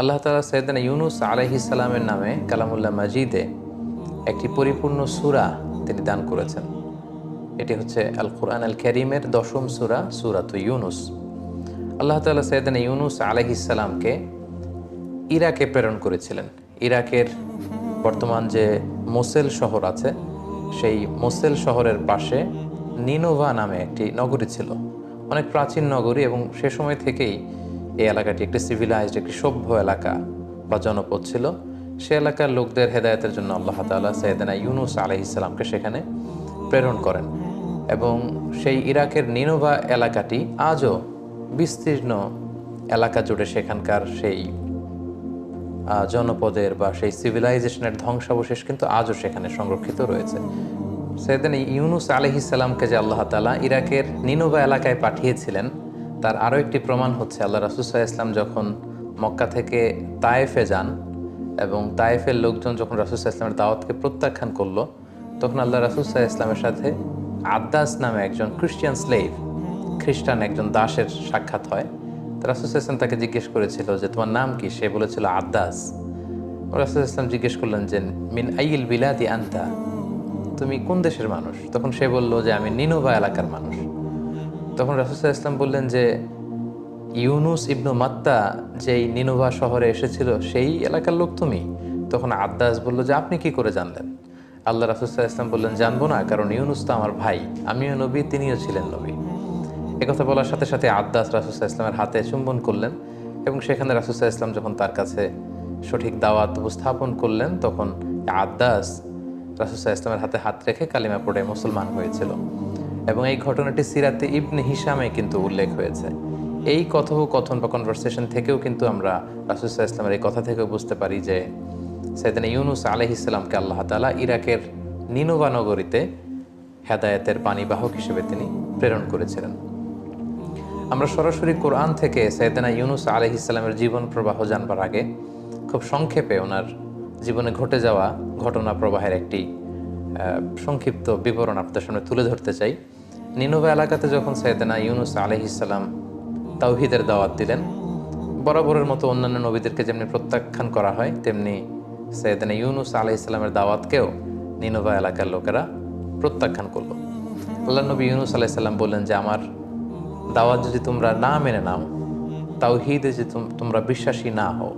আল্লাহ তালা সৈয়দানা ইউনুস আলহিসাল্লামের নামে কালামুল্লাহ মাজিদে একটি পরিপূর্ণ সুরা তিনি দান করেছেন। এটি হচ্ছে আল কোরআন আল করিমের দশম সুরা, সুরাত ইউনুস। আল্লাহ তালা সৈয়দানা ইউনুস আলহিসাল্লামকে ইরাকে প্রেরণ করেছিলেন। ইরাকের বর্তমান যে মোসেল শহর আছে, সেই মোসেল শহরের পাশে নিনোভা নামে একটি নগরী ছিল। অনেক প্রাচীন নগরী এবং সে সময় থেকেই এই এলাকাটি একটি সিভিলাইজড একটি সভ্য এলাকা বা জনপদ ছিল। সে এলাকার লোকদের হেদায়তের জন্য আল্লাহ তাআলা সৈয়দানা ইউনুস আলহিসাল্লামকে সেখানে প্রেরণ করেন এবং সেই ইরাকের নিনোভা এলাকাটি আজও বিস্তীর্ণ এলাকা জুড়ে সেখানকার সেই জনপদের বা সেই সিভিলাইজেশনের ধ্বংসাবশেষ কিন্তু আজও সেখানে সংরক্ষিত রয়েছে। সেদিন ইউনুস আলহিসাল্লামকে যে আল্লাহ তালা ইরাকের নিনোভা এলাকায় পাঠিয়েছিলেন তার আরও একটি প্রমাণ হচ্ছে, আল্লাহ রাসুসাহ ইসলাম যখন মক্কা থেকে তায়েফে যান এবং তায়েফের লোকজন যখন রাসুসাহ ইসলামের দাওয়াতকে প্রত্যাখ্যান করল, তখন আল্লাহ রাসুসাহ ইসলামের সাথে আদ্দাস নামে একজন খ্রিস্টিয়ান স্লেভ খ্রিস্টান একজন দাসের সাক্ষাৎ হয়। রাসুল ইসলাম তাকে জিজ্ঞেস করেছিল যে, তোমার নাম কি? সে বলেছিল, আদ্দাস। রাসুল ইসলাম জিজ্ঞেস করলেন যে, মিন আইল বিলাদি আন্তা? তুমি কোন দেশের মানুষ? তখন সে বলল যে, আমি নিনোভা এলাকার মানুষ। তখন রাসুল ইসলাম বললেন যে, ইউনুস ইবনু মাত্তা যেই নিনোভা শহরে এসেছিল, সেই এলাকার লোক তুমি? তখন আদ্দাস বলল যে, আপনি কি করে জানলেন? আল্লাহ রাসুসাহ ইসলাম বললেন, জানব না, কারণ ইউনুস তো আমার ভাই, আমিও নবী, তিনিও ছিলেন নবী। একথা বলার সাথে সাথে আদ্দাস রাসুসাহ ইসলামের হাতে চুম্বন করলেন এবং সেখানে রাসুসাহ ইসলাম যখন তার কাছে সঠিক দাওয়াত উপস্থাপন করলেন, তখন আদ্দাস রাসুসাহ ইসলামের হাতে হাত রেখে কালিমা পড়ে মুসলমান হয়েছিল। এবং এই ঘটনাটি সিরাতে ইবনে হিসামে কিন্তু উল্লেখ হয়েছে। এই কথোপকথন বা কনভারসেশন থেকেও কিন্তু আমরা রাসুসাহ ইসলামের এই কথা থেকেও বুঝতে পারি যে সেদিন ইউনুস আলহিসামকে আল্লাহ তালা ইরাকের নিনোভা নগরীতে হেদায়েতের বাণীবাহক হিসেবে তিনি প্রেরণ করেছিলেন। আমরা সরাসরি কোরআন থেকে সৈয়দানা ইউনুস আলহ ইসলামের জীবন প্রবাহ জানবার আগে খুব সংক্ষেপে ওনার জীবনে ঘটে যাওয়া ঘটনা প্রবাহের একটি সংক্ষিপ্ত বিবরণ আপনাদের সামনে তুলে ধরতে চাই। নিনোভা এলাকাতে যখন সৈয়দানা ইউনুস আলহ ইসলাম তাওহিদের দাওয়াত দিলেন, বরাবরের মতো অন্যান্য নবীদেরকে যেমনি প্রত্যাখ্যান করা হয়, তেমনি সৈয়দানা ইউনুস আলহ ইসলামের দাওয়াতকেও নিনোভা এলাকার লোকেরা প্রত্যাখ্যান করল। আল্লাহ নবী ইউনুস আলাইসাল্লাম বললেন যে, আমার দাওয়াত যদি তোমরা না মেনে নাও, তাওহিদে যদি তোম- তোমরা বিশ্বাসী না হও,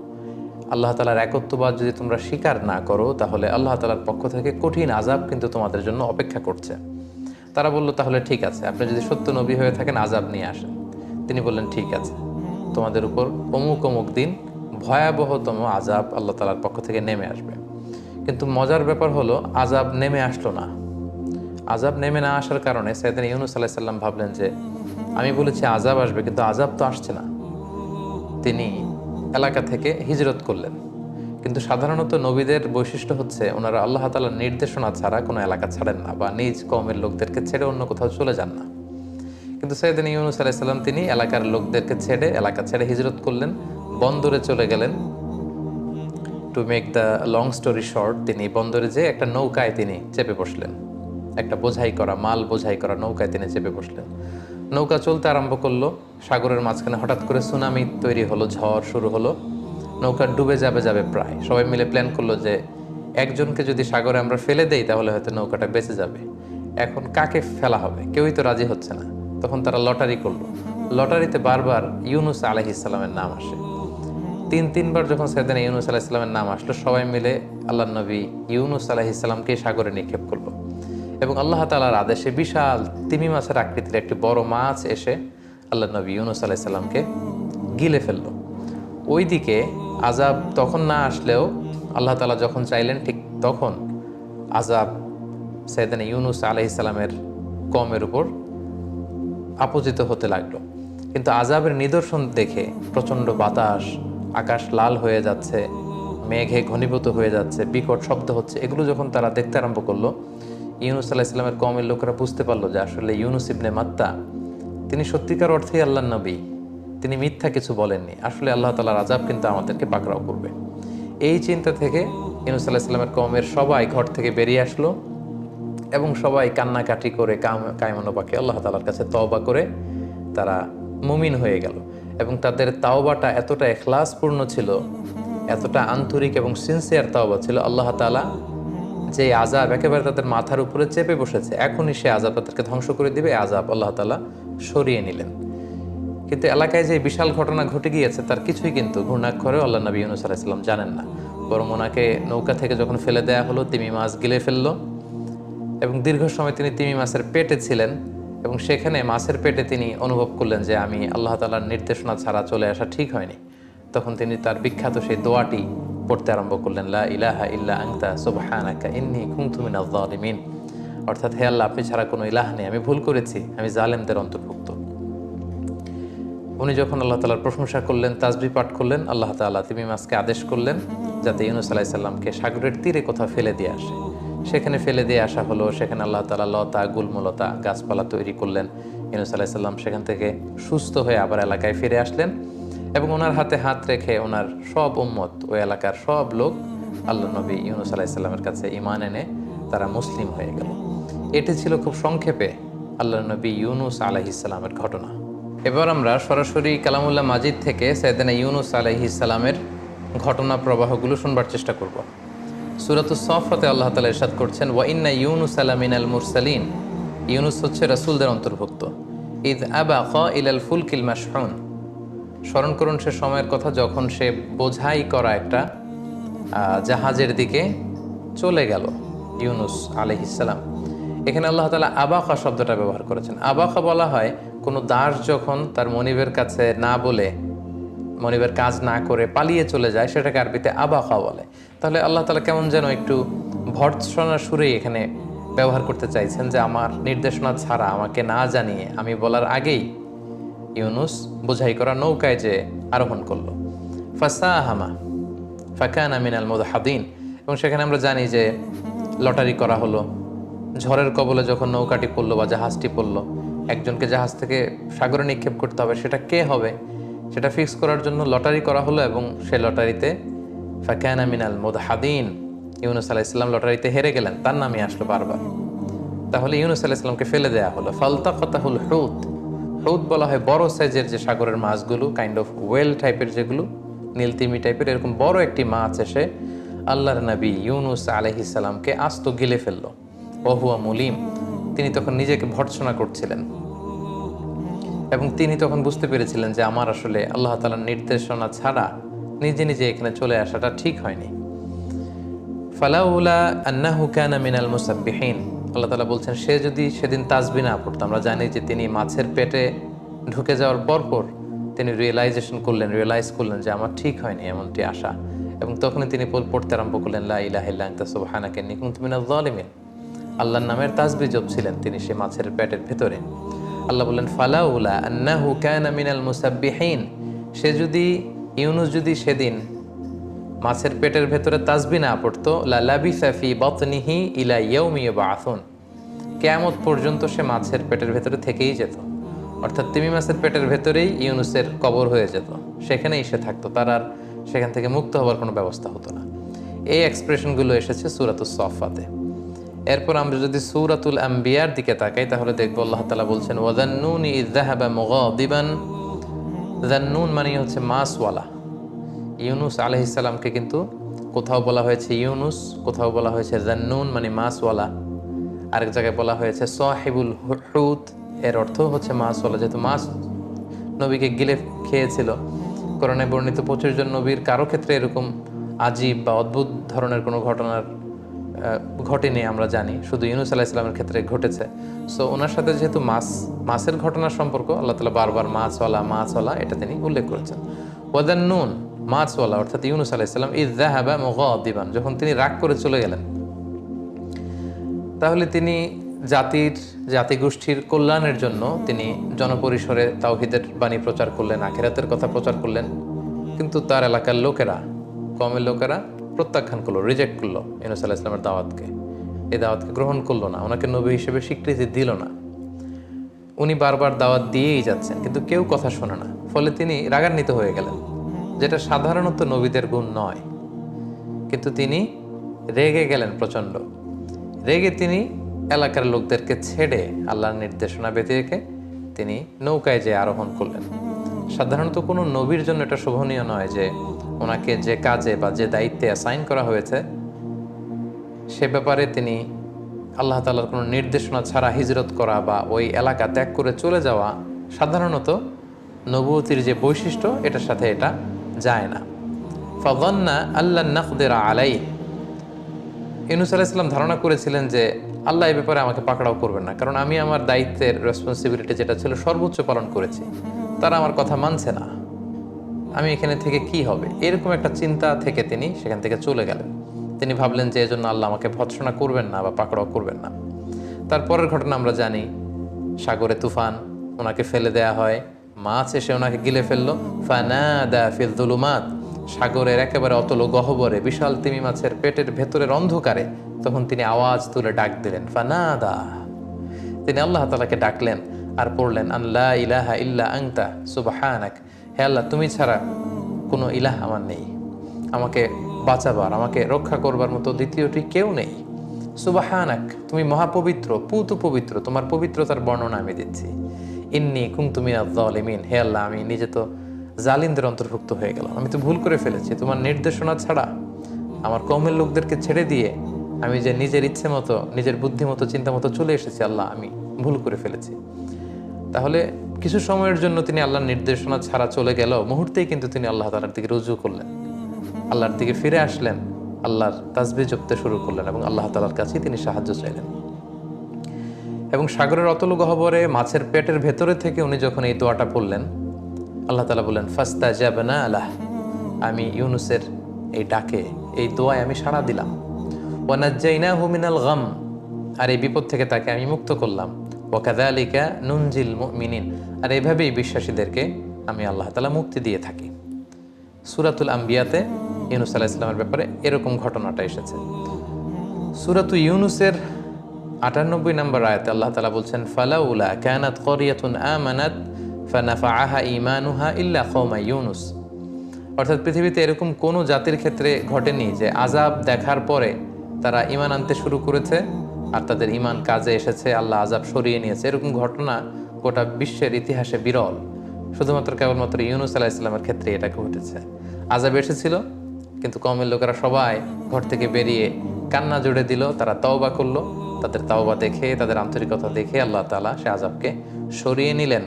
আল্লাহ তালার একত্ববাদ যদি তোমরা স্বীকার না করো, তাহলে আল্লাহ তালার পক্ষ থেকে কঠিন আজাব কিন্তু তোমাদের জন্য অপেক্ষা করছে। তারা বলল, তাহলে ঠিক আছে, আপনি যদি সত্য নবী হয়ে থাকেন আজাব নিয়ে আসেন। তিনি বললেন, ঠিক আছে, তোমাদের উপর অমুক অমুক দিন ভয়াবহতম আজাব আল্লাহ তালার পক্ষ থেকে নেমে আসবে। কিন্তু মজার ব্যাপার হলো আজাব নেমে আসলো না। আজাব নেমে না আসার কারণে সাইদিন ইউনুস আলাহ সাল্লাম ভাবলেন যে, আমি বলেছি আজাব আসবে, কিন্তু আজাব তো আসছে না। তিনি এলাকা থেকে হিজরত করলেন। কিন্তু সাধারণত নবীদের বৈশিষ্ট্য হচ্ছে ওনারা আল্লাহ তালার নির্দেশনা ছাড়া কোনো এলাকা ছাড়েন না বা নিজ কমের লোকদেরকে ছেড়ে অন্য কোথাও চলে যান না। কিন্তু সৈয়দিন ইউনুস আলাইসাল্লাম তিনি এলাকার লোকদেরকে ছেড়ে এলাকা ছেড়ে হিজরত করলেন, বন্দরে চলে গেলেন। To make the long story short তিনি বন্দরে যে একটা নৌকায় তিনি চেপে বসলেন। একটা বোঝাই করা, মাল বোঝাই করা নৌকায় তিনি চেপে বসলেন। নৌকা চলতে আরম্ভ করল, সাগরের মাঝখানে হঠাৎ করে সুনামি তৈরি হলো, ঝড় শুরু হলো। নৌকা ডুবে যাবে যাবে প্রায়। সবাই মিলে প্ল্যান করল যে একজনকে যদি সাগরে আমরা ফেলে দেই, তাহলে হয়তো নৌকাটা বেঁচে যাবে। এখন কাকে ফেলা হবে? কেউই তো রাজি হচ্ছে না। তখন তারা লটারি করল। লটারিতে বারবার ইউনুস আলহিসাল্লামের নাম আসে। তিন, তিনবার যখন সেদিন ইউনুস আলাহ ইসলামের নাম আসলো, সবাই মিলে আল্লাহ নবী ইউনুস আলাহ ইসলামকে সাগরে নিক্ষেপ করল। এবং আল্লাহ তালার আদেশে বিশাল তিমি মাছের আকৃতির একটি বড় মাছ এসে আল্লাহ নবী ইউনুস আলাহ ইসলামকে গিলে ফেলল। ওইদিকে আজাব তখন না আসলেও আল্লাহ তালা যখন চাইলেন ঠিক তখন আজাব সৈয়দান ইউনুস আলাহ ইসলামের কমের উপর আপজিত হতে লাগল। কিন্তু আজাবের নিদর্শন দেখে প্রচণ্ড বাতাস, আকাশ লাল হয়ে যাচ্ছে, মেঘে ঘনীভূত হয়ে যাচ্ছে, বিকট শব্দ হচ্ছে, এগুলো যখন তারা দেখতে আরম্ভ করল, ইউনুস আলাহ ইসলামের কমের লোকেরা বুঝতে পারল যে আসলে ইউনুস ইবনে মাত্তা, তিনি সত্যিকার অর্থেই আল্লাহ নবী। তিনি মিথ্যা কিছু বলেননি। আসলে আল্লাহ তালার আজাব কিন্তু আমাদেরকে পাকড়াও করবে। এই চিন্তা থেকে আলাহ ইসলামের কমের সবাই ঘর থেকে বেরিয়ে আসলো এবং সবাই কান্নাকাটি করে কাম, কায়মানো পাখি আল্লাহ তালার কাছে তওবা করে তারা মুমিন হয়ে গেল এবং তাদের তাওবাটা এতটা এখলাসপূর্ণ ছিল, এতটা আন্তরিক এবং সিনসিয়ার তাওবা ছিল, আল্লাহ তাআলা যে আজাব একেবারে তাদের মাথার উপরে চেপে বসেছে, এখনই সে আজাব তাদেরকে ধ্বংস করে দিবে আজাব আল্লাহ তালা সরিয়ে নিলেন। কিন্তু এলাকায় যে বিশাল ঘটনা ঘটে গিয়েছে, তার কিছুই কিন্তু ঘূর্ণাক্ষরে আল্লাহ নবী ইউনুস আলাইসাল্লাম জানেন না। বরং ওনাকে নৌকা থেকে যখন ফেলে দেয়া হলো, তিমি মাছ গিলে ফেলল এবং দীর্ঘ সময় তিনি তিমি মাছের পেটে ছিলেন এবং সেখানে মাছের পেটে তিনি অনুভব করলেন যে, আমি আল্লাহ তালার নির্দেশনা ছাড়া চলে আসা ঠিক হয়নি। তখন তিনি তার বিখ্যাত সেই দোয়াটি পড়তে আরম্ভ করলেন, লা ইলাহা ইল্লা আংতা সুবহানাকা ইন্নি কুনতু মিনাজ জালিমিন অর্থাৎ, হে আল্লাহ, আপনি ছাড়া কোনো ইলাহ নেই, আমি ভুল করেছি, আমি জালেমদের অন্তর্ভুক্ত। উনি যখন আল্লাহ তালার প্রশংসা করলেন তাজবি পাঠ করলেন, আল্লাহ তাআলা তিমি মাছকে আদেশ করলেন যাতে ইউনুস আলাহি সাল্লামকে সাগরের তীরে কোথাও ফেলে দিয়ে আসে। সেখানে ফেলে দিয়ে আসা হলো, সেখানে আল্লাহ তালা লতা, গুলমলতা গাছপালা তৈরি করলেন। ইউনুস আলাহি সাল্লাম সেখান থেকে সুস্থ হয়ে আবার এলাকায় ফিরে আসলেন এবং ওনার হাতে হাত রেখে ওনার সব উম্মত, ওই এলাকার সব লোক আল্লাহ নবী ইউনুস আলাহি সাল্লামের কাছে ইমান এনে তারা মুসলিম হয়ে গেল। এটি ছিল খুব সংক্ষেপে আল্লাহ নবী ইউনুস আলাহি আলাহিসাল্লামের ঘটনা। এবার আমরা সরাসরি কালামুল্লাহ মাজিদ থেকে সৈয়দানা ইউনুস আলাইহিসালামের ঘটনা প্রবাহগুলো শুনবার চেষ্টা করব। সুরাতুস সফরতে আল্লাহ তালা ইরশাদ করছেন, ওয়া ইন্না ইউনুস আলামিন আল মুরসালিন। ইউনুস হচ্ছে রাসুলদের অন্তর্ভুক্ত। ইদ আবা খ ইলাল ফুলকিল মাশহুন স্মরণ করুন সে সময়ের কথা যখন সে বোঝাই করা একটা জাহাজের দিকে চলে গেল ইউনুস আলহিসাল্লাম এখানে আল্লাহ তালা আবাকা শব্দটা ব্যবহার করেছেন। আবাকা বলা হয়, কোনো দাস যখন তার মনিবের কাছে না বলে, মনিবের কাজ না করে পালিয়ে চলে যায়, সেটাকে আরবিতে আবাকা বলে। তাহলে আল্লাহ তালা কেমন যেন একটু ভর্ৎসনা সুরেই এখানে ব্যবহার করতে চাইছেন যে, আমার নির্দেশনা ছাড়া আমাকে না জানিয়ে আমি বলার আগেই ইউনুস বোঝাই করা নৌকায় যে আরোহণ করল। ফাসা হামা ফাকান আমিনাল মোদাহাদিন। এবং সেখানে আমরা জানি যে, লটারি করা হলো। ঝড়ের কবলে যখন নৌকাটি পড়ল বা জাহাজটি পড়ল, একজনকে জাহাজ থেকে সাগরে নিক্ষেপ করতে হবে, সেটা কে হবে? সেটা ফিক্স করার জন্য লটারি করা হলো এবং সে লটারিতে ফাকান আমিনাল মোদাহাদিন, ইউনুস আলাহ ইসলাম লটারিতে হেরে গেলেন, তার নামই আসলো বারবার। তাহলে ইউনুস আলাহ ইসলামকে ফেলে দেয়া হলো। ফালতা কতাহুল হুত হুত বলা হয় বড় সাইজের যে সাগরের মাছগুলো কাইন্ড অফ ওয়েল টাইপের যেগুলো নীলতিমি টাইপের এরকম বড় একটি মাছ এসে আল্লাহর নবী ইউনুস আলহিসাল্লামকে আস্ত গিলে ফেলল। ওহুয়া মুলিম। তিনি তখন নিজেকে ভর্ৎসনা করছিলেন। এবং তিনি তখন বুঝতে পেরেছিলেন যে আমার আসলে আল্লাহ তালার নির্দেশনা ছাড়া নিজে নিজে এখানে চলে আসাটা ঠিক হয়নি। ফালাউলা আন্নাহু কানা মিনাল মুসাব্বিহিন। আল্লাহ তালা বলছেন, সে যদি সেদিন তাজবি না পড়তো, আমরা জানি যে তিনি মাছের পেটে ঢুকে যাওয়ার পরপর তিনি রিয়েলাইজেশন করলেন রিয়েলাইজ করলেন যে আমার ঠিক হয়নি এমনটি আশা। এবং তখনই তিনি পড়তে আরম্ভ করলেন, লা ইলাহা ইল্লা আনতা, সুবহানাকা, ইন্নী কুনতু মিনাজ জালিমিন আল্লাহর নামের তাজবি জপছিলেন তিনি সে মাছের পেটের ভেতরে। আল্লাহ বললেন, ফালাউলা আন্নাহু কানা মিনাল মুসাব্বিহিন। সে যদি, ইউনুস যদি সেদিন মাছের পেটের ভেতরে তাজবি না পড়তো লালাবি সাফি বতনিহি ইলা ইয়ৌমি বাথুন কেয়ামত পর্যন্ত সে মাছের পেটের ভেতরে থেকেই যেত। অর্থাৎ তিমি মাছের পেটের ভেতরেই ইউনুসের কবর হয়ে যেত। সেখানেই সে থাকতো। তার আর সেখান থেকে মুক্ত হওয়ার কোনো ব্যবস্থা হতো না। এই এক্সপ্রেশনগুলো এসেছে সুরাতুল সফাতে এরপর আমরা যদি সুরাতুল আম্বিয়ার দিকে তাকাই, তাহলে দেখব আল্লাহ তালা বলছেন ওয়াদান্নুনি ইজাহাবা মুগাদিবান। জান্নুন মানে হচ্ছে মাসওয়ালা ইউনুস আলহিসাল্লামকে কিন্তু কোথাও বলা হয়েছে ইউনুস, কোথাও বলা হয়েছে জান্নুন মানে মাসওয়ালা আরেক জায়গায় বলা হয়েছে সাহেবুল হুত এর অর্থ হচ্ছে মাসওয়ালা যেহেতু মাস নবীকে গিলে খেয়েছিল করোনায় বর্ণিত পঁচিশ জন নবীর কারও ক্ষেত্রে এরকম আজীব বা অদ্ভুত ধরনের কোনো ঘটনার ঘটেনি, আমরা জানি। শুধু ইউনুস আলাহ ইসলামের ক্ষেত্রে ঘটেছে। সো ওনার সাথে যেহেতু মাছ মাছের ঘটনার সম্পর্ক, আল্লাহ তালা বারবার মাছওয়ালা মাছওয়ালা, এটা তিনি উল্লেখ করেছেন। ওয়াদান নুন, মাছওয়ালা, অর্থাৎ ইউনুস আলাহ ইসলাম ইজাহাবা দিবান যখন তিনি রাগ করে চলে গেলেন, তাহলে তিনি জাতির, জাতিগোষ্ঠীর কল্যাণের জন্য তিনি জনপরিসরে তাওহিদের বাণী প্রচার করলেন, আখেরাতের কথা প্রচার করলেন। কিন্তু তার এলাকার লোকেরা, কমের লোকেরা প্রত্যাখ্যান করল রিজেক্ট করল ইউনুস আলাহ ইসলামের দাওয়াতকে। এই দাওয়াতকে গ্রহণ করল না, ওনাকে নবী হিসেবে স্বীকৃতি দিল না। উনি বারবার দাওয়াত দিয়েই যাচ্ছেন, কিন্তু কেউ কথা শোনে না, ফলে তিনি রাগান্বিত হয়ে গেলেন, যেটা সাধারণত নবীদের গুণ নয়। কিন্তু তিনি রেগে গেলেন প্রচণ্ড। রেগে তিনি এলাকার লোকদেরকে ছেড়ে আল্লাহর নির্দেশনা ব্যতি রেখে তিনি নৌকায় যে আরোহণ করলেন। সাধারণত কোনো নবীর জন্য এটা শোভনীয় নয় যে ওনাকে যে কাজে বা যে দায়িত্বে অ্যাসাইন করা হয়েছে, সে ব্যাপারে তিনি আল্লাহ তালার কোনো নির্দেশনা ছাড়া হিজরত করা বা ওই এলাকা ত্যাগ করে চলে যাওয়া সাধারণত নবুতির যে বৈশিষ্ট্য, এটার সাথে এটা যায় না। ফদন্না আল্লাহ নাকদের আলাই ইউনুস আলাইসাল্লাম ধারণা করেছিলেন যে, আল্লাহ এই ব্যাপারে আমাকে পাকড়াও করবেন না, কারণ আমি আমার দায়িত্বের রেসপন্সিবিলিটি যেটা ছিল সর্বোচ্চ পালন করেছি। তারা আমার কথা মানছে না। আমি এখানে থেকে কি হবে? এরকম একটা চিন্তা থেকে তিনি সেখান থেকে চলে গেলেন। তিনি ভাবলেন যে এজন্য আল্লাহ আমাকে ভৎসনা করবেন না বা পাকড়াও করবেন না। তারপরের ঘটনা আমরা জানি। সাগরে তুফান, ওনাকে ফেলে দেয়া হয়। মাছ এসে ওনাকে গিলে ফেলল। ফিল দুলুমাত। সাগরের একেবারে অতল গহবরে, বিশাল তিমি মাছের পেটের ভেতরের অন্ধকারে তখন তিনি আওয়াজ তুলে ডাক দিলেন, ফানাদা। তিনি আল্লাহ তালাকে ডাকলেন আর পড়লেন আল্লাহ ইলাহা ইল্লা আংতা সুবাহানাক। হে আল্লাহ, তুমি ছাড়া কোনো ইলাহ আমার নেই। আমাকে বাঁচাবার, আমাকে রক্ষা করবার মতো দ্বিতীয়টি কেউ নেই। সুবাহানাক, তুমি মহাপবিত্র পুত পবিত্র তোমার পবিত্রতার বর্ণনা আমি দিচ্ছি। ইন্নি কুং তুমি আলিমিন হে আল্লাহ, আমি নিজে তো জালিমদের অন্তর্ভুক্ত হয়ে গেলাম। আমি তো ভুল করে ফেলেছি, তোমার নির্দেশনা ছাড়া আমার কমের লোকদেরকে ছেড়ে দিয়ে আমি যে নিজের ইচ্ছে মতো, নিজের বুদ্ধি মতো, চিন্তা মতো চলে এসেছি, আল্লাহ, আমি ভুল করে ফেলেছি। তাহলে কিছু সময়ের জন্য তিনি আল্লাহর নির্দেশনা ছাড়া চলে গেল। মুহূর্তেই কিন্তু তিনি আল্লাহ তালার দিকে রুজু করলেন। আল্লাহর দিকে ফিরে আসলেন। আল্লাহর তাসবি জপতে শুরু করলেন এবং আল্লাহ তালার কাছেই তিনি সাহায্য চাইলেন। এবং সাগরের অতল গহবরে, মাছের পেটের ভেতরে থেকে উনি যখন এই দোয়াটা পড়লেন, আল্লাহ তালা বললেন ফাস্তা না আল্লাহ আমি ইউনুসের এই ডাকে, এই দোয়ায় আমি সাড়া দিলাম। ওয়ানাজ্জাইনা হুমিনাল গাম। আর এই বিপদ থেকে তাকে আমি মুক্ত করলাম। ওকাদা আলিকা নুনজিল মিনিন আর এভাবেই বিশ্বাসীদেরকে আমি আল্লাহ তালা মুক্তি দিয়ে থাকি। সুরাতুল আম্বিয়াতে ইউনুস আলাহ ইসলামের ব্যাপারে এরকম ঘটনাটা এসেছে। সুরাতু ইউনুসের আটানব্বই নম্বর আয়াতে আল্লাহ তালা বলছেন, ফালাউলা কানাত করিয়াতুন আমানাত ফানাফা আহা ইমানুহা ইল্লা খৌমা ইউনুস। অর্থাৎ পৃথিবীতে এরকম কোনো জাতির ক্ষেত্রে ঘটেনি যে আজাব দেখার পরে তারা ইমান আনতে শুরু করেছে। আর তাদের ইমান কাজে এসেছে, আল্লাহ আজাব সরিয়ে নিয়েছে। এরকম ঘটনা গোটা বিশ্বের ইতিহাসে বিরল। শুধুমাত্র কেবলমাত্র ইউনুস আলাহ ইসলামের ক্ষেত্রে এটা ঘটেছে। আজাব এসেছিল, কিন্তু কমের লোকেরা সবাই ঘর থেকে বেরিয়ে কান্না জুড়ে দিল, তারা তওবা করল। তাদের তাওবা দেখে, তাদের আন্তরিকতা দেখে আল্লাহ তালা সে আজাবকে সরিয়ে নিলেন।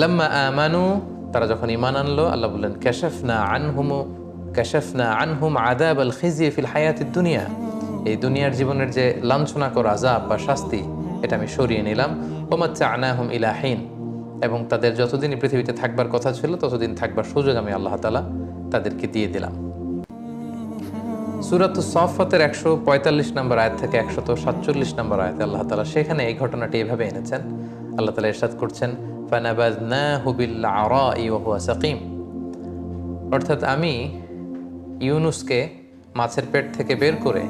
লাম্মা আমানু, তারা যখন ইমান আনলো, আল্লাহ বললেন ক্যাশাফনা আনহুমু ক্যাশাফনা আনহুম আদাব আল খিজিয়ে ফিল হায়াতির দুনিয়া। এই দুনিয়ার জীবনের যে লাঞ্ছনা করা আজাব বা শাস্তি, এটা আমি সরিয়ে নিলাম। ওমাচ্চা আনাহুম ইলাহিন এবং তাদের যতদিনই পৃথিবীতে থাকবার কথা ছিল, ততদিন থাকবার সুযোগ আমি আল্লাহ তালা তাদেরকে দিয়ে দিলাম। সুরাত সফতের একশো পঁয়তাল্লিশ নম্বর আয়াত থেকে একশত সাতচল্লিশ নম্বর আয়াতে আল্লাহ তালা সেখানে এই ঘটনাটি এভাবে এনেছেন। আল্লাহ তালা এরশাদ করছেন সাকিম। অর্থাৎ আমি ইউনুসকে মাছের পেট থেকে বের করে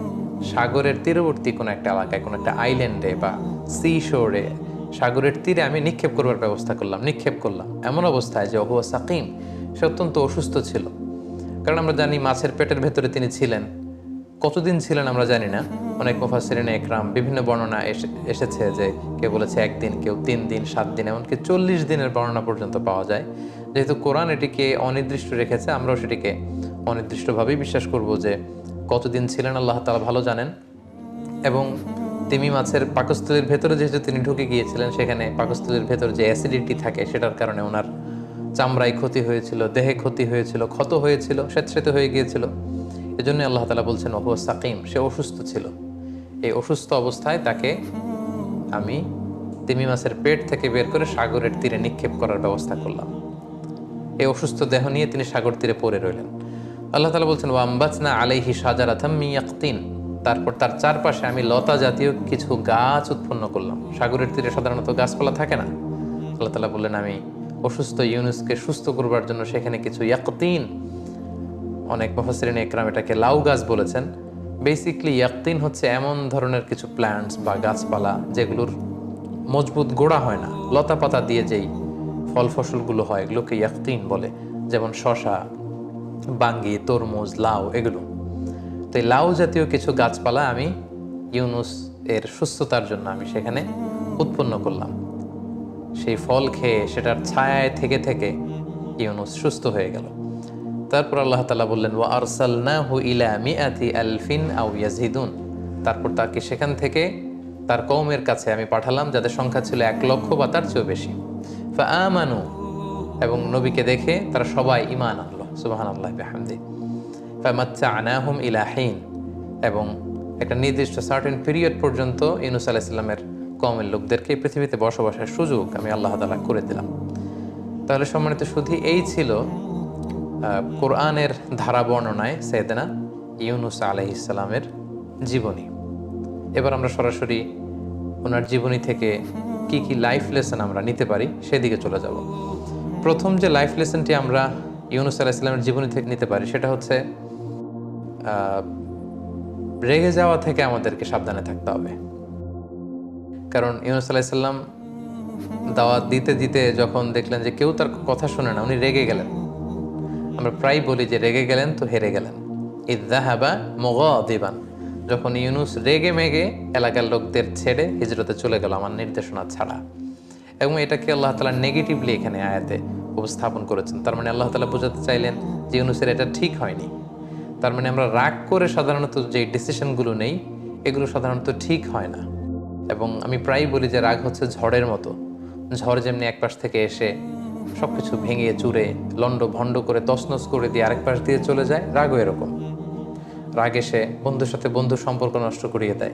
সাগরের তীরবর্তী কোনো একটা এলাকায়, কোনো একটা আইল্যান্ডে বা সি শোরে সাগরের তীরে আমি নিক্ষেপ করবার ব্যবস্থা করলাম, নিক্ষেপ করলাম। এমন অবস্থায় যে ওহুয়া সাকিম, সে অত্যন্ত অসুস্থ ছিল। কারণ আমরা জানি মাছের পেটের ভেতরে তিনি ছিলেন। কতদিন ছিলেন আমরা জানি না। অনেক মুফাসিরিন একরাম, বিভিন্ন বর্ণনা এসেছে যে কেউ বলেছে একদিন, কেউ তিন দিন, সাত দিন, এমনকি চল্লিশ দিনের বর্ণনা পর্যন্ত পাওয়া যায়। যেহেতু কোরআন এটিকে অনির্দিষ্ট রেখেছে, আমরাও সেটিকে অনির্দিষ্টভাবেই বিশ্বাস করব যে কতদিন ছিলেন আল্লাহ তালা ভালো জানেন। এবং তিমি মাছের পাকস্থলীর ভেতরে যেহেতু তিনি ঢুকে গিয়েছিলেন, সেখানে পাকস্থলীর ভেতর যে অ্যাসিডিটি থাকে সেটার কারণে ওনার চামড়ায় ক্ষতি হয়েছিল, দেহে ক্ষতি হয়েছিল, ক্ষত হয়েছিল, স্বেচ্ছেতে হয়ে গিয়েছিল। এজন্য আল্লাহ তালা বলছেন ওহু সাকিম, সে অসুস্থ ছিল। এই অসুস্থ অবস্থায় তাকে আমি তিমি মাছের পেট থেকে বের করে সাগরের তীরে নিক্ষেপ করার ব্যবস্থা করলাম। এই অসুস্থ দেহ নিয়ে তিনি সাগর তীরে পড়ে রইলেন। আল্লাহ তালা বলছেন ওয়াম্বাচনা আলাইহি সাজারাথাম মিয়াক্তিন তারপর তার চারপাশে আমি লতা জাতীয় কিছু গাছ উৎপন্ন করলাম। সাগরের তীরে সাধারণত গাছপালা থাকে না। আল্লাহ তালা বললেন, আমি অসুস্থ ইউনুসকে সুস্থ করবার জন্য সেখানে কিছু ইয়াকতিন। অনেক মুফাসরিন একরাম এটাকে লাউ গাছ বলেছেন। বেসিকলি ইয়াকতিন হচ্ছে এমন ধরনের কিছু প্ল্যান্টস বা গাছপালা যেগুলোর মজবুত গোড়া হয় না। লতা পাতা দিয়ে যেই ফল ফসলগুলো হয়, এগুলোকে ইয়াকতিন বলে। যেমন শশা বাঙ্গি, তরমুজ, লাউ, এগুলো। তো এই লাউ জাতীয় কিছু গাছপালা আমি ইউনুস এর সুস্থতার জন্য আমি সেখানে উৎপন্ন করলাম। সেই ফল খেয়ে সেটার ছায়ায় থেকে থেকে ইউনুস সুস্থ হয়ে গেল। তারপর আল্লাহ তালা বললেন, ওয়া আরসালনাহু ইলা মিআতি আলফিন আউ ইয়াজিদুন। তারপর তাকে সেখান থেকে তার কৌমের কাছে আমি পাঠালাম, যাদের সংখ্যা ছিল এক লক্ষ বা তার চেয়েও বেশি। ফা আমানু, এবং নবীকে দেখে তারা সবাই ইমান আনলো। সুবাহান আল্লাহ হামদি ফামাচ্চা আনাহুম ইলাহিন এবং একটা নির্দিষ্ট সার্টেন পিরিয়ড পর্যন্ত ইউনুস আলাইসাল্লামের কমের লোকদেরকে পৃথিবীতে বসবাসের সুযোগ আমি আল্লাহ তালা করে দিলাম। তাহলে সম্মানিত শুধু এই ছিল কোরআনের ধারা বর্ণনায় সৈয়দনা ইউনুস আলহিসাল্লামের জীবনী। এবার আমরা সরাসরি ওনার জীবনী থেকে কি কি লাইফ লেসন আমরা নিতে পারি সেদিকে চলে যাব। প্রথম যে লাইফ লেসনটি আমরা ইউনুস আলাইসাল্লামের জীবনী থেকে নিতে পারি। সেটা হচ্ছে রেগে যাওয়া থেকে আমাদেরকে সাবধানে থাকতে হবে। কারণ ইউনুস আলাইসাল্লাম দাওয়াত দিতে দিতে যখন দেখলেন যে কেউ তার কথা শুনে না, উনি রেগে গেলেন। আমরা প্রায় বলি যে রেগে গেলেন তো হেরে গেলেন। ইদাহাবা মগ দিবান যখন ইউনুস রেগে মেগে এলাকার লোকদের ছেড়ে হিজরতে চলে গেল আমার নির্দেশনা ছাড়া। এবং এটাকে আল্লাহ তালা নেগেটিভলি এখানে আয়াতে উপস্থাপন করেছেন। তার মানে আল্লাহ তালা বোঝাতে চাইলেন যে অনুসারে এটা ঠিক হয়নি। তার মানে আমরা রাগ করে সাধারণত যে ডিসিশনগুলো নেই, এগুলো সাধারণত ঠিক হয় না। এবং আমি প্রায়ই বলি যে রাগ হচ্ছে ঝড়ের মতো। ঝড় যেমনি এক পাশ থেকে এসে সব কিছু ভেঙে চুরে লন্ড ভণ্ড করে, তছনছ করে দিয়ে আরেক পাশ দিয়ে চলে যায়, রাগও এরকম। রাগ এসে বন্ধুর সাথে বন্ধুর সম্পর্ক নষ্ট করিয়ে দেয়,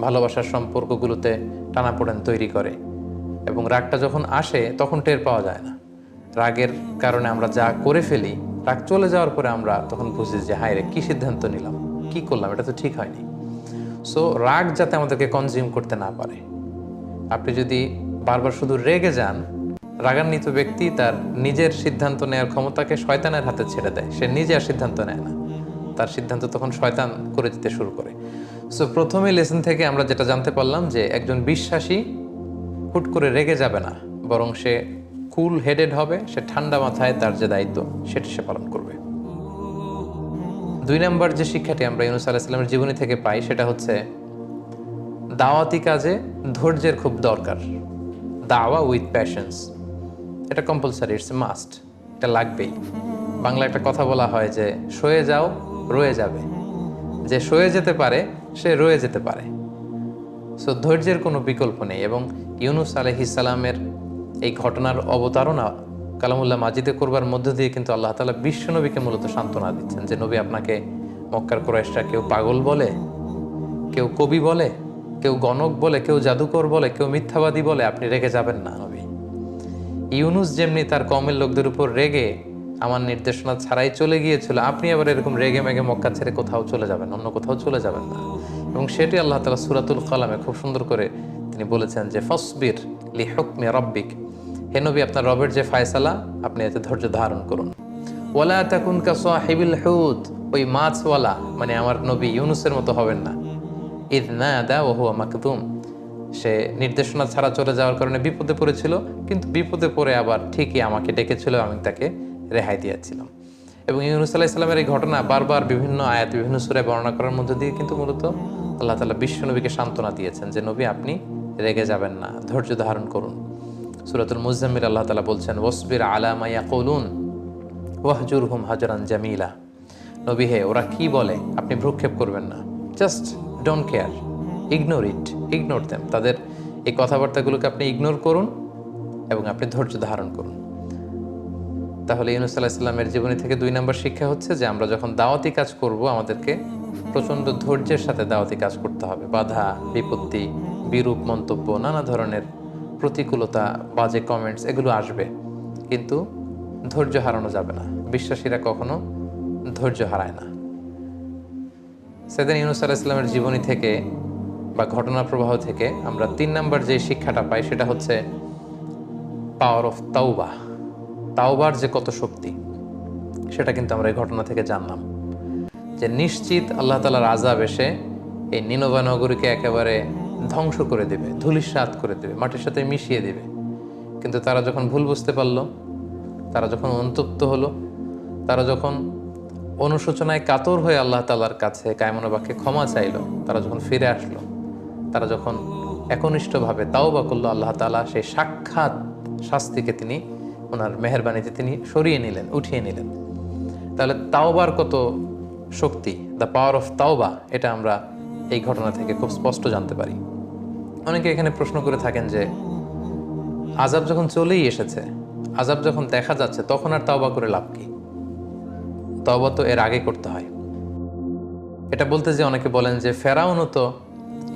ভালোবাসার সম্পর্কগুলোতে টানাপোড়েন তৈরি করে। এবং রাগটা যখন আসে, তখন টের পাওয়া যায় না। রাগের কারণে আমরা যা করে ফেলি, রাগ চলে যাওয়ার পরে আমরা তখন বুঝি যে, হায় রে, কী সিদ্ধান্ত নিলাম? কি করলাম? এটা তো ঠিক হয়নি। সো রাগ যাতে আমাদেরকে কনজিউম করতে না পারে। আপনি যদি বারবার শুধু রেগে যান, রাগান্বিত ব্যক্তি তার নিজের সিদ্ধান্ত নেওয়ার ক্ষমতাকে শয়তানের হাতে ছেড়ে দেয়। সে নিজে আর সিদ্ধান্ত নেয় না। তার সিদ্ধান্ত তখন শয়তান করে দিতে শুরু করে। সো প্রথমে লেসন থেকে আমরা যেটা জানতে পারলাম যে, একজন বিশ্বাসী হুট করে রেগে যাবে না, বরং সে কুল হেডেড হবে, সে ঠান্ডা মাথায় তার যে দায়িত্ব, সেটি সে পালন করবে। দুই নম্বর যে শিক্ষাটি আমরা ইউনুস আলাহিসাল্লামের জীবনী থেকে পাই, সেটা হচ্ছে দাওয়াতি কাজে ধৈর্যের খুব দরকার। দাওয়া উইথ প্যাশনস এটা কম্পালসারি ইটস মাস্ট এটা লাগবেই। বাংলা একটা কথা বলা হয় যে, সয়ে যাও, রয়ে যাবে। যে সয়ে যেতে পারে, সে রয়ে যেতে পারে। সো ধৈর্যের কোনো বিকল্প নেই এবং ইউনুস আলহিসাল্লামের এই ঘটনার অবতারণা কালামুল্লাহ মাজিদে করবার মধ্য দিয়ে কিন্তু আল্লাহ তালা বিশ্বনবীকে মূলত সান্ত্বনা দিচ্ছেন যে নবী আপনাকে মক্কার কোরাইশরা কেউ পাগল বলে, কেউ কবি বলে, কেউ গণক বলে, কেউ জাদুকর বলে, কেউ মিথ্যাবাদী বলে আপনি রেগে যাবেন না নবী। ইউনুস যেমনি তার কমের লোকদের উপর রেগে আমার নির্দেশনা ছাড়াই চলে গিয়েছিল, আপনি আবার এরকম রেগে মেগে মক্কা ছেড়ে কোথাও চলে যাবেন, অন্য কোথাও চলে যাবেন না। এবং সেটি আল্লাহ তালা সুরাতুল কালামে খুব সুন্দর করে তিনি বলেছেন যে, ফসবির লি হকমে রব্বিক হে নবী, আপনার রবের যে ফায়সালা, আপনি এতে ধৈর্য ধারণ করুন। ওয়ালা তাকুন কা হেবিল হুদ ওই মাছওয়ালা মানে আমার নবী ইউনুসের মতো হবেন না। ইদ না দা ওহু মাকদুম। সে নির্দেশনা ছাড়া চলে যাওয়ার কারণে বিপদে পড়েছিল, কিন্তু বিপদে পড়ে আবার ঠিকই আমাকে ডেকেছিল, আমি তাকে রেহাই দিয়েছিলাম। এবং ইউনুস আলাহ ইসলামের এই ঘটনা বারবার বিভিন্ন আয়াত, বিভিন্ন সুরে বর্ণনা করার মধ্যে দিয়ে কিন্তু মূলত আল্লাহ তালা বিশ্ব নবীকে সান্ত্বনা দিয়েছেন যে, নবী, আপনি রেগে যাবেন না, ধৈর্য ধারণ করুন। সুরাতুল মুজাম্মির আল্লাহ তালা বলছেন ওসবির আলামাইয়া কৌলুন ওয়াহজুর হুম হাজরান জামিলা। নবী হে, ওরা কি বলে? আপনি ভ্রুক্ষেপ করবেন না। Just don't care ignore it ignore them তাদের এই কথাবার্তাগুলোকে আপনি ইগনোর করুন এবং আপনি ধৈর্য ধারণ করুন। তাহলে ইউনুস আল্লাহ ইসলামের জীবনী থেকে দুই নম্বর শিক্ষা হচ্ছে যে, আমরা যখন দাওয়াতি কাজ করব, আমাদেরকে প্রচণ্ড ধৈর্যের সাথে দাওয়াতি কাজ করতে হবে। বাধা, বিপত্তি, বিরূপ মন্তব্য, নানা ধরনের প্রতিকূলতা, বাজে কমেন্টস এগুলো আসবে। কিন্তু ধৈর্য হারানো যাবে না। বিশ্বাসীরা কখনো ধৈর্য হারায় না। সেদিন ইউনুস আলাহ ইসলামের জীবনী থেকে বা ঘটনা প্রবাহ থেকে আমরা তিন নম্বর যে শিক্ষাটা পাই, সেটা হচ্ছে পাওয়ার অফ তাওবা তাওবার যে কত শক্তি, সেটা কিন্তু আমরা এই ঘটনা থেকে জানলাম। যে নিশ্চিত আল্লাহ তালার আজাব এসে এই নিনোভা নগরীকে একেবারে ধ্বংস করে দেবে ধুলিস্বাত করে দেবে, মাটির সাথে মিশিয়ে দেবে। কিন্তু তারা যখন ভুল বুঝতে পারল, তারা যখন অনুতপ্ত হলো, তারা যখন অনুশোচনায় কাতর হয়ে আল্লাহ তালার কাছে কায়মনোবাক্যে ক্ষমা চাইলো, তারা যখন ফিরে আসলো, তারা যখন একনিষ্ঠভাবে তাও বা করল, আল্লাহ তালা সেই সাক্ষাৎ শাস্তিকে তিনি, ওনার মেহরবানিতে তিনি সরিয়ে নিলেন, উঠিয়ে নিলেন। তাহলে তাওবার কত শক্তি? দ্য পাওয়ার অফ তাওবা, এটা আমরা এই ঘটনা থেকে খুব স্পষ্ট জানতে পারি। অনেকে এখানে প্রশ্ন করে থাকেন যে আজাব যখন চলেই এসেছে আজাব যখন দেখা যাচ্ছে, তখন আর তাওবা করে লাভ কি? তওবা তো এর আগে করতে হয়। এটা বলতে যে অনেকে বলেন যে, ফেরাউনও তো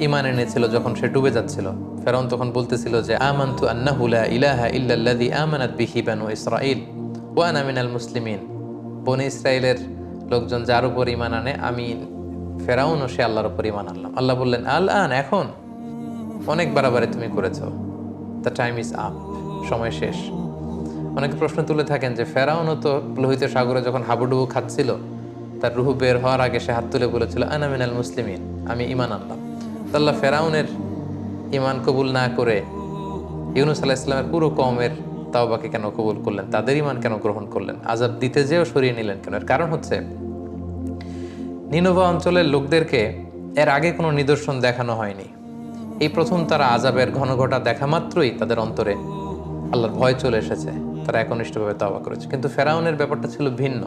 ইমান এনেছিল যখন সে ডুবে যাচ্ছিল। ফেরাউন তখন বলতেছিল যে, আমান্তু আন্নাহু লা ইলাহা ইল্লাল্লাযী আমানাত বিহি বানু ইসরাঈল ওয়া আনা মিনাল মুসলিমিন। বনি ইসরাইলের লোকজন যার উপর ইমান আনে আমি ফেরাউনও সে আল্লাহর উপর ইমান আনলাম আল্লাহ বললেন আল আন এখন। অনেক বাড়াবাড়ি তুমি করেছ। দ্য টাইম ইজ আপ সময় শেষ। অনেকে প্রশ্ন তুলে থাকেন যে ফেরাউনও তো লোহিত সাগরে যখন হাবুডুবু খাচ্ছিল, তার রুহু বের হওয়ার আগে সে হাত তুলে বলেছিল আনামিনাল মুসলিমিন, আমি ইমান আনলাম। আল্লাহ ফেরাউনের ইমান কবুল না করে ইউনুস আলাহ ইসলামের পুরো কমের তাওবাকে কেন কবুল করলেন? তাদের ইমান কেন গ্রহণ করলেন? আজাব দিতে যেও সরিয়ে নিলেন কেন? এর কারণ হচ্ছে নিনোভা অঞ্চলের লোকদেরকে এর আগে কোনো নিদর্শন দেখানো হয়নি। এই প্রথম তারা আজাবের ঘনঘটা দেখা মাত্রই তাদের অন্তরে আল্লাহর ভয় চলে এসেছে। তারা একনিষ্ঠভাবে তাওবা করেছে। কিন্তু ফেরাউনের ব্যাপারটা ছিল ভিন্ন।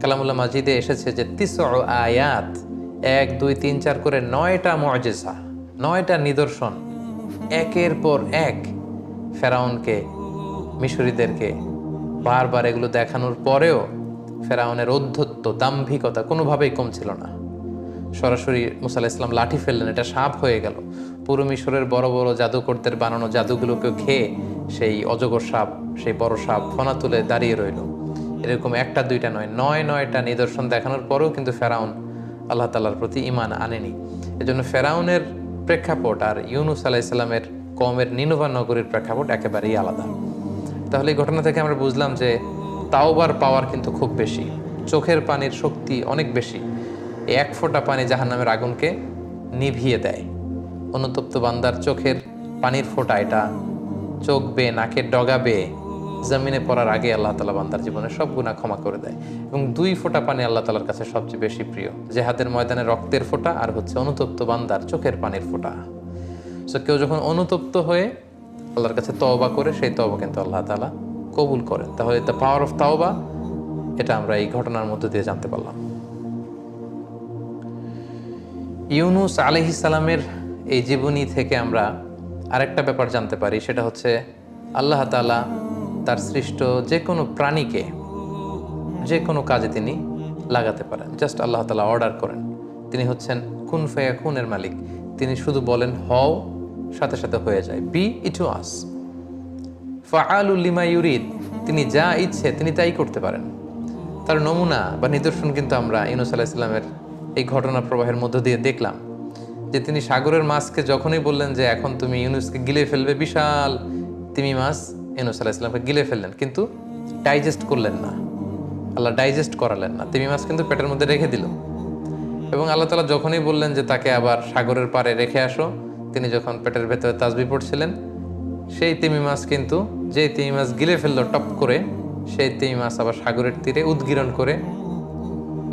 কালামুল্লাহ মাজিদে এসেছে যে তিস আয়াত এক, দুই, তিন, চার করে নয়টা মজেসা নয়টা নিদর্শন একের পর এক ফেরাউনকে, মিশরীদেরকে বারবার এগুলো দেখানোর পরেও ফেরাউনের অধ্যত্ব দাম্ভিকতা কোনোভাবেই কম ছিল না। সরাসরি মুসা আলাহিসাম ইসলাম লাঠি ফেললেন, এটা সাপ হয়ে গেল। পুরো মিশরের বড় বড় জাদুকরদের বানানো জাদুগুলোকে খেয়ে সেই অজগর সাপ, সেই বড় সাপ ফনা তুলে দাঁড়িয়ে রইল। এরকম একটা, দুইটা নয় নয় নয়টা নিদর্শন দেখানোর পরেও কিন্তু ফেরাউন আল্লাহ তালার প্রতি ইমান আনেনি। এজন্য ফেরাউনের প্রেক্ষাপট আর ইউনুস আলাহিসাল্লামের কমের নিনোভা নগরীর প্রেক্ষাপট একেবারেই আলাদা। তাহলে এই ঘটনা থেকে আমরা বুঝলাম যে তাওবার পাওয়ার কিন্তু খুব বেশি। চোখের পানির শক্তি অনেক বেশি। এক ফোঁটা পানি জাহান্নামের আগুনকে নিভিয়ে দেয়। অনুতপ্ত বান্দার চোখের পানির ফোঁটা এটা। চোখ বেয়ে, নাকের ডগা বেয়ে, জমিনে পড়ার আগে আল্লাহ তালা বান্দার জীবনে সব গুণা ক্ষমা করে দেয়। এবং দুই ফোঁটা পানি আল্লাহ তালার কাছে সবচেয়ে বেশি প্রিয়। জেহাদের ময়দানে রক্তের ফোঁটা আর হচ্ছে অনুতপ্ত বান্দার চোখের পানির ফোঁটা। সো কেউ যখন অনুতপ্ত হয়ে আল্লাহর কাছে তওবা করে, সেই তওবা কিন্তু আল্লাহ তালা কবুল করেন। তাহলে দ্য পাওয়ার অফ তাওবা, এটা আমরা এই ঘটনার মধ্য দিয়ে জানতে পারলাম। ইউনুস সালামের এই জীবনী থেকে আমরা আরেকটা ব্যাপার জানতে পারি, সেটা হচ্ছে আল্লাহ তালা তার সৃষ্ট যে কোনো প্রাণীকে যে কোনো কাজে তিনি লাগাতে পারেন। জাস্ট আল্লাহ তালা অর্ডার করেন। তিনি হচ্ছেন কুন ফেয়া খুনের মালিক। তিনি শুধু বলেন, হও সাথে সাথে হয়ে যায়। বি ইটু আস ফাআলুল লিমা তিনি যা ইচ্ছে তিনি তাই করতে পারেন। তার নমুনা বা নিদর্শন কিন্তু আমরা ইউনুস আলাহ ইসলামের এই ঘটনা প্রবাহের মধ্য দিয়ে দেখলাম। যে তিনি সাগরের মাছকে যখনই বললেন যে এখন তুমি ইউনুসকে গিলে ফেলবে, বিশাল তিমি মাছ, ইউনুস আলাহ ইসলামকে গিলে ফেললেন। কিন্তু ডাইজেস্ট করলেন না। আল্লাহ ডাইজেস্ট করালেন না। তিমি মাছ কিন্তু পেটের মধ্যে রেখে দিল। এবং আল্লাহ তালা যখনই বললেন যে তাকে আবার সাগরের পাড়ে রেখে আসো, তিনি যখন পেটের ভেতরে তাজবি পড়ছিলেন সেই তিমি মাছ কিন্তু যে তিমি মাছ গিলে ফেলল টপ করে, সেই তিমি মাছ আবার সাগরের তীরে উদ্গীরণ করে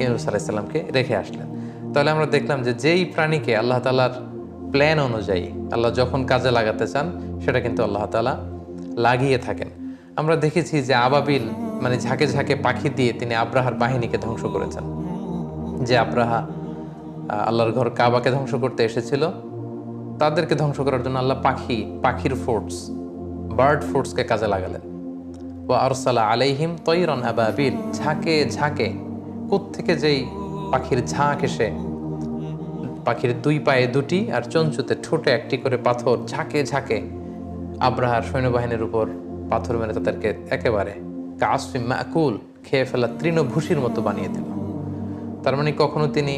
ইউনুস আলাইসাল্লামকে রেখে আসলেন। তাহলে আমরা দেখলাম যে যেই প্রাণীকে আল্লাহ তালার প্ল্যান অনুযায়ী আল্লাহ যখন কাজে লাগাতে চান, সেটা কিন্তু আল্লাহ তালা লাগিয়ে থাকেন। আমরা দেখেছি যে আবাবিল মানে ঝাঁকে ঝাঁকে পাখি দিয়ে তিনি আব্রাহার বাহিনীকে ধ্বংস করেছেন। যে আব্রাহা আল্লাহর ঘর কাবাকে ধ্বংস করতে এসেছিল তাদেরকে ধ্বংস করার জন্য আল্লাহ পাখি, পাখির ফোর্স বার্ড ফোর্সকে কাজে লাগালেন। ও আরসালা আলাইহিম তৈরন আবাবিল, ঝাঁকে ঝাঁকে থেকে যেই পাখির ঝাঁক এসে, পাখির দুই পায়ে দুটি আর চঞ্চুতে ঠোঁটে একটি করে পাথর ঝাঁকে ঝাঁকে, আব্রাহার সৈন্যবাহিনীর উপর পাথর মেরে তাদেরকে একেবারে কাসফি মাকুল খেয়ে ফেলা তৃণভূষির মতো বানিয়ে দিল। তার মানে কখনো তিনি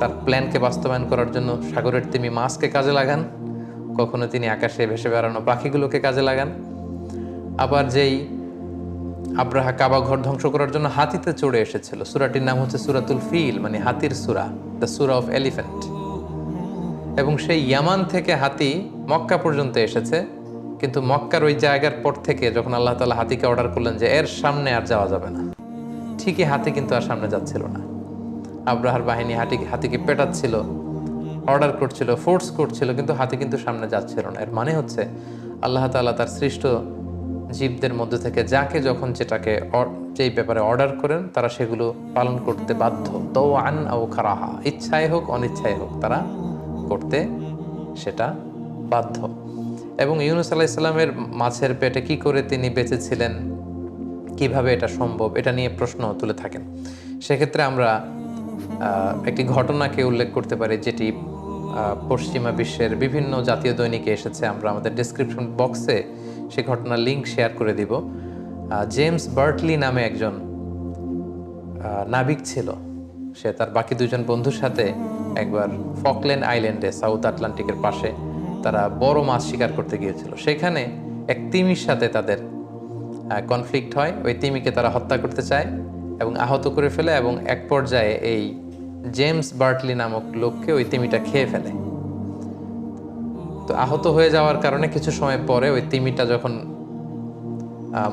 তার প্ল্যানকে বাস্তবায়ন করার জন্য সাগরের তিমি মাছকে কাজে লাগান, কখনো তিনি আকাশে ভেসে বেড়ানো পাখিগুলোকে কাজে লাগান, আবার যেই আব্রাহা কাবা ঘর ধ্বংস করার জন্য হাতিতে চড়ে এসেছিল। সুরাটির নাম হচ্ছে সুরাতুল ফিল মানে হাতির সুরা, দ্য সুরা অফ এলিফ্যান্ট। এবং সেই ইয়ামান থেকে হাতি মক্কা পর্যন্ত এসেছে, কিন্তু মক্কার ওই জায়গার পর থেকে যখন আল্লাহ তালা হাতিকে অর্ডার করলেন যে এর সামনে আর যাওয়া যাবে না, ঠিকই হাতি কিন্তু আর সামনে যাচ্ছিল না। আব্রাহার বাহিনী হাতি হাতিকে পেটাচ্ছিল অর্ডার করছিল ফোর্স করছিল, কিন্তু হাতি কিন্তু সামনে যাচ্ছিল না। এর মানে হচ্ছে আল্লাহ তাআলা তার সৃষ্ট জীবদের মধ্যে থেকে যাকে যখন যেটাকে যেই ব্যাপারে অর্ডার করেন, তারা সেগুলো পালন করতে বাধ্য। তো আন ও খারাহা ইচ্ছায় হোক, অনিচ্ছায় হোক, তারা করতে সেটা বাধ্য। এবং ইউনুস আলাইসাল্লামের মাছের পেটে কি করে তিনি বেঁচেছিলেন, কীভাবে এটা সম্ভব, এটা নিয়ে প্রশ্ন তুলে থাকেন। সেক্ষেত্রে আমরা একটি ঘটনাকে উল্লেখ করতে পারি যেটি পশ্চিমা বিশ্বের বিভিন্ন জাতীয় দৈনিকে এসেছে। আমরা আমাদের ডিসক্রিপশন বক্সে সে ঘটনার লিঙ্ক শেয়ার করে দিব। জেমস বার্টলি নামে একজন নাবিক ছিল। সে তার বাকি দুজন বন্ধুর সাথে একবার ফকল্যান্ড আইল্যান্ডে সাউথ আটলান্টিকের পাশে তারা বড় মাছ শিকার করতে গিয়েছিল। সেখানে এক তিমির সাথে তাদের কনফ্লিক্ট হয়। ওই তিমিকে তারা হত্যা করতে চায় এবং আহত করে ফেলে এবং এক পর্যায়ে এই জেমস বার্টলি নামক লোককে ওই তিমিটা খেয়ে ফেলে। তো আহত হয়ে যাওয়ার কারণে কিছু সময় পরে ওই তিমিটা যখন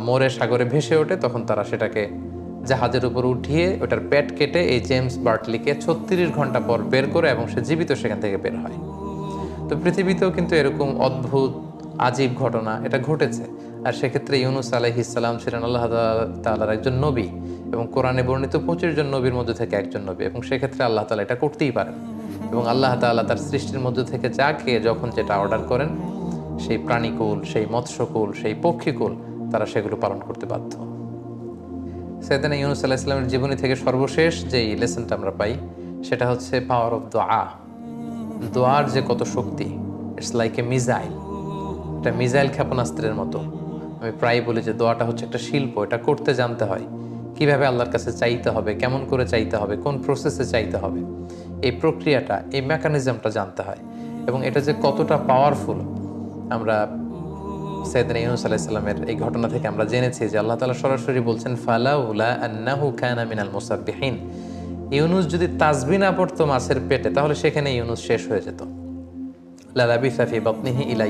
মোরে সাগরে ভেসে ওঠে, তখন তারা সেটাকে জাহাজের উপর উঠিয়ে ওটার পেট কেটে এই জেমস বার্টলিকে ছত্রিশ ঘণ্টা পর বের করে এবং সে জীবিত সেখান থেকে বের হয়। তো পৃথিবীতেও কিন্তু এরকম অদ্ভুত আজীব ঘটনা, এটা ঘটেছে। আর সেক্ষেত্রে ইউনুস আলহিসাল্লাম ছিলেন আল্লাহ তাআলার একজন নবী এবং কোরআনে বর্ণিত পঁচিশ জন নবীর মধ্যে থেকে একজন নবী এবং সেক্ষেত্রে আল্লাহ তাআলা এটা করতেই পারেন। এবং আল্লাহ তাআলা তার সৃষ্টির মধ্যে থেকে যা খেয়ে যখন যেটা অর্ডার করেন, সেই প্রাণীকুল, সেই মৎস্যকুল, সেই পক্ষীকুল, তারা সেগুলো পালন করতে বাধ্য। সেদিন ইউনুস আল্লাহ ইসলামের জীবনী থেকে সর্বশেষ যেই লেসনটা আমরা পাই, সেটা হচ্ছে পাওয়ার অফ দোয়া দোয়ার যে কত শক্তি ইটস লাইক এ মিজাইল এটা মিজাইল ক্ষেপণাস্ত্রের মতো। আমি প্রায় বলি যে দোয়াটা হচ্ছে একটা শিল্প, এটা করতে জানতে হয়। কীভাবে আল্লাহর কাছে চাইতে হবে, কেমন করে চাইতে হবে, কোন প্রসেসে চাইতে হবে, এই প্রক্রিয়াটা, এই মেকানিজমটা জানতে হয়। এবং এটা যে কতটা পাওয়ারফুল আমরা সৈয়দিন ইউনুস আলাইসাল্লামের এই ঘটনা থেকে আমরা জেনেছি যে আল্লাহ তালা সরাসরি বলছেন, ফালাউলা মিনাল ইউনুস যদি তাজবি না পড়তো মাছের পেটে, তাহলে সেখানে ইউনুস শেষ হয়ে যেত।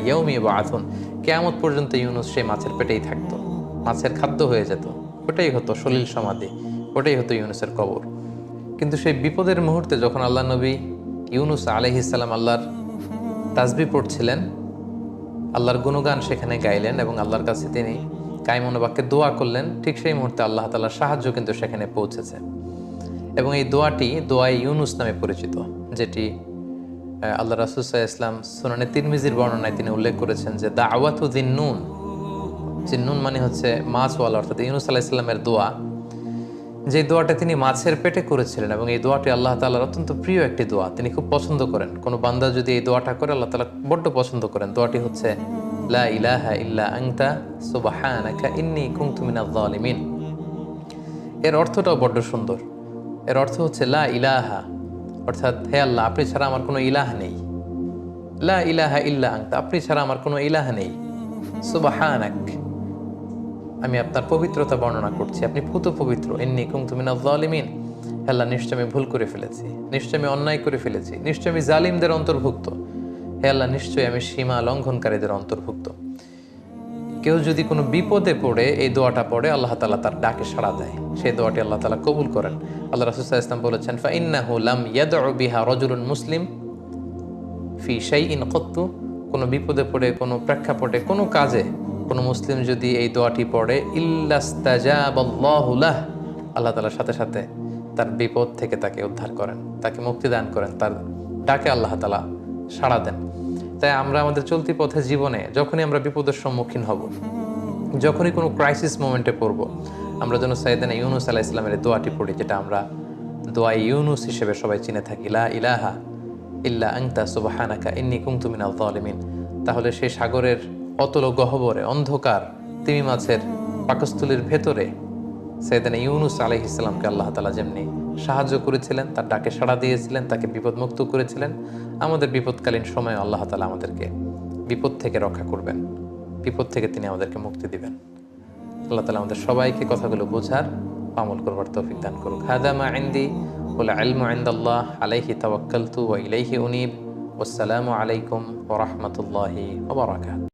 ইয়াউমি বাআথুন কিয়ামত পর্যন্ত ইউনুস সেই মাছের পেটেই থাকতো। মাছের খাদ্য হয়ে যেত। ওটাই হতো সলিল সমাধি। ওটাই হতো ইউনুসের কবর। কিন্তু সেই বিপদের মুহূর্তে যখন আল্লাহ নবী ইউনুস আলহিসাল্লাম আল্লাহর তাজবি পড়ছিলেন, আল্লাহর গুণগান সেখানে গাইলেন এবং আল্লাহর কাছে তিনি কায়মনোবাক্যে দোয়া করলেন, ঠিক সেই মুহূর্তে আল্লাহ তাআলার সাহায্য কিন্তু সেখানে পৌঁছেছে। এবং এই দোয়াটি দোয়াই ইউনুস নামে পরিচিত, যেটি আল্লাহ রাসুসাহ ইসলাম সুনানে তিরমিজির বর্ণনায় তিনি উল্লেখ করেছেন যে দা আওয়াতুদ্দিন নুন জিন্নুন মানে হচ্ছে মাছওয়ালা, অর্থাৎ ইউনুস আলাহ ইসলামের দোয়া। যে দোয়াটা তিনি মাছের পেটে করেছিলেন এবং এই দোয়াটি আল্লাহ তাআলার অত্যন্ত প্রিয় একটি দোয়া। তিনি খুব পছন্দ করেন। কোনো বান্দা যদি এই দোয়াটা করে, আল্লাহ তালা বড্ড পছন্দ করেন। দোয়াটি হচ্ছে, লা ইলাহা ইল্লা আনতা সুবহানাকা ইন্নী কুনতু মিনাজ জালিমিন এর অর্থটাও বড্ড সুন্দর। এর অর্থ হচ্ছে, লা ইলাহা অর্থাৎ, হে আল্লাহ, আপনি ছাড়া আমার কোনো ইলাহ নেই। লা ইলাহা ইল্লা আনতা, আপনি ছাড়া আমার কোনো ইলাহ নেই। সুবাহানাক। আমি আপনার পবিত্রতা বর্ণনা করছি, আপনি পুত পবিত্র। এমনি কুম তুমি না জালিমিন আল্লাহ, নিশ্চয় আমি ভুল করে ফেলেছি। নিশ্চয় আমি অন্যায় করে ফেলেছি। নিশ্চয় আমি জালিমদের অন্তর্ভুক্ত। হে আল্লাহ নিশ্চয়ই আমি সীমা লঙ্ঘনকারীদের অন্তর্ভুক্ত। কেউ যদি কোনো বিপদে পড়ে এই দোয়াটা পড়ে, আল্লাহ তালা তার ডাকে সাড়া দেয়। সেই দোয়াটি আল্লাহ তালা কবুল করেন। আল্লাহ রাসুসাহ ইসলাম বলেছেন ফা ইন্নাহু লাম ইয়াদউ বিহা রজুলুন মুসলিম ফি শাই ইন কত্তু। কোনো বিপদে পড়ে, কোনো প্রেক্ষাপটে, কোনো কাজে কোনো মুসলিম যদি এই দোয়াটি পড়ে ইল্লাস্তাজাবাল্লাহুলাহ আল্লাহ তালার সাথে সাথে তার বিপদ থেকে তাকে উদ্ধার করেন, তাকে মুক্তি দান করেন, তার ডাকে আল্লাহ তালা সাড়া দেন। তাই আমরা আমাদের চলতি পথে জীবনে যখনই আমরা বিপদের সম্মুখীন হব, যখনই কোনো ক্রাইসিস মোমেন্টে পড়ব, আমরা যেন সাইদানা ইউনুস আলাহ ইসলামের দোয়াটি পড়ি, যেটা আমরা দোয়া ইউনুস হিসেবে সবাই চিনে থাকি, লা ইলাহা ইল্লা আংতা সুবাহানাকা ইন্নি কুমতু মিনাল জালিমিন তাহলে সেই সাগরের অতল গহ্বরে অন্ধকার তিমি মাছের পাকস্থলীর ভেতরে সৈয়দানা ইউনুস আলাইহ ইসলামকে আল্লাহ তালা যেমনি সাহায্য করেছিলেন, তার ডাকে সাড়া দিয়েছিলেন, তাকে বিপদমুক্ত করেছিলেন। আমাদের বিপদকালীন সময়ে আল্লাহ তালা আমাদেরকে বিপদ থেকে রক্ষা করবেন। বিপদ থেকে তিনি আমাদেরকে মুক্তি দিবেন। আল্লাহ তালা আমাদের সবাইকে কথাগুলো বোঝার আমল করবার তৌফিক দান করুক। হাদামা আইন্দি ওলা আলমু আইন্দাল্লাহ আলাইহি তাওয়াক্কালতু ওয়া ইলাইহি উনিব। ওয়াসসালামু আলাইকুম ওয়া রাহমাতুল্লাহি ওয়া বারাকাতুহু।